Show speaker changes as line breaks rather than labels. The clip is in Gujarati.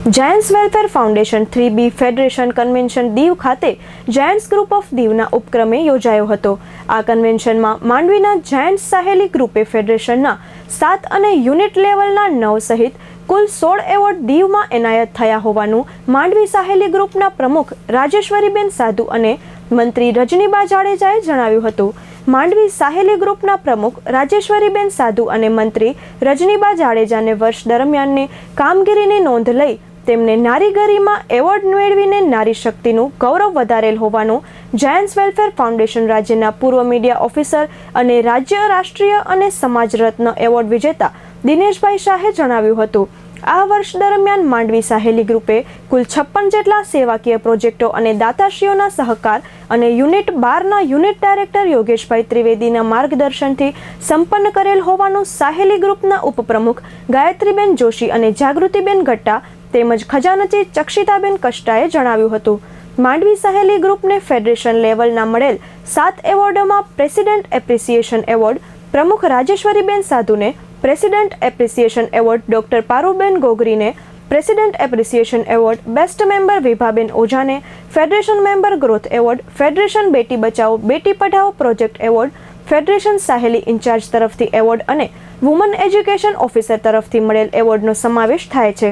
Giants welfare foundation three B federation convention Diu ખાતે જાયન્ટ્સ ગ્રુપ ઓફ દીવના ઉપક્રમે યોજાયો હતો. આ કન્વેન્શનમાં માંડવીના જાયન્ટ્સ સાહેલી ગ્રુપે ફેડરેશનના સાત અને યુનિટ લેવલના નવ સહિત કુલ સોળ એવોર્ડ દીવમાં એનાયત થયા હોવાનું માંડવી સાહેલી ગ્રુપના પ્રમુખ રાજેશ્વરીબેન સાધુ અને મંત્રી રજનીબા જાડેજાએ જણાવ્યું હતું. માંડવી સાહેલી ગ્રુપના પ્રમુખ રાજેશ્વરીબેન સાધુ અને મંત્રી રજનીબા જાડેજાને વર્ષ દરમિયાનની કામગીરીની નોંધ લઈ તેમને નારીગરીમાં એવોર્ડ મેળવીને નારી શક્તિનું ગૌરવ વધારેલ હોવાનું જાયન્ટ્સ વેલફેર ફાઉન્ડેશન રાજ્યના પૂર્વ મીડિયા ઓફિસર અને રાજ્ય રાષ્ટ્રીય અને સમાજ રત્ન એવોર્ડ વિજેતા દિનેશભાઈ શાહે જણાવ્યું હતું. આ વર્ષ દરમિયાન માંડવી સાહેલી ગ્રુપે કુલ છપ્પન જેટલા સેવાકીય પ્રોજેક્ટો અને દાતાશ્રીઓના સહકાર અને યુનિટ બારના યુનિટ ડાયરેક્ટર યોગેશભાઈ ત્રિવેદીના માર્ગદર્શનથી સંપન્ન કરેલ હોવાનું સાહેલી ગ્રુપના ઉપપ્રમુખ ગાયત્રીબેન જોશી અને જાગૃતિબેન ગટ્ટા તેમજ ખજાનચી ચક્ષિતાબેન કષ્ટાએ જણાવ્યું હતું. માંડવી સહેલી ગ્રુપને ફેડરેશન લેવલના મળેલ સાત એવોર્ડોમાં પ્રેસિડેન્ટ એપ્રિસિએશન એવોર્ડ, પ્રમુખ રાજેશ્વરીબેન સાધુને president appreciation award, doctor Paruben ગોગરીને president appreciation award, best member Vibhaben ઓઝાને federation member growth award, federation Beti Bachao, Beti Padhao project award, federation Saheli in charge તરફથી એવોર્ડ અને વુમન એજ્યુકેશન ઓફિસર તરફથી મળેલ એવોર્ડનો સમાવેશ થાય છે.